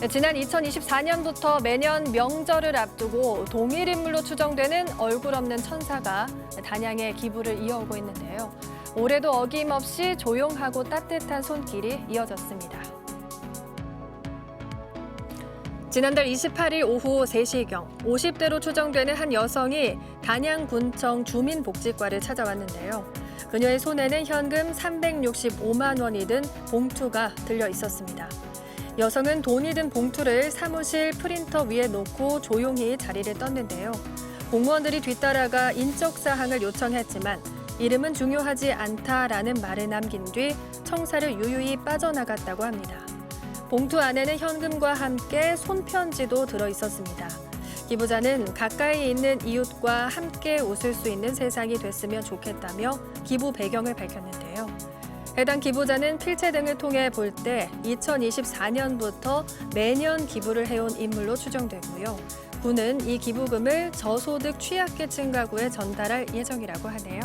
네, 지난 2024년부터 매년 명절을 앞두고 동일 인물로 추정되는 얼굴 없는 천사가 단양에 기부를 이어오고 있는데요. 올해도 어김없이 조용하고 따뜻한 손길이 이어졌습니다. 지난달 28일 오후 3시경 50대로 추정되는 한 여성이 단양군청 주민복지과를 찾아왔는데요. 그녀의 손에는 현금 365만 원이 든 봉투가 들려 있었습니다. 여성은 돈이 든 봉투를 사무실 프린터 위에 놓고 조용히 자리를 떴는데요. 공무원들이 뒤따라가 인적 사항을 요청했지만 이름은 중요하지 않다라는 말을 남긴 뒤 청사를 유유히 빠져나갔다고 합니다. 봉투 안에는 현금과 함께 손편지도 들어 있었습니다. 기부자는 가까이 있는 이웃과 함께 웃을 수 있는 세상이 됐으면 좋겠다며 기부 배경을 밝혔는데요. 해당 기부자는 필체 등을 통해 볼 때 2024년부터 매년 기부를 해온 인물로 추정되고요. 군은 이 기부금을 저소득 취약계층 가구에 전달할 예정이라고 하네요.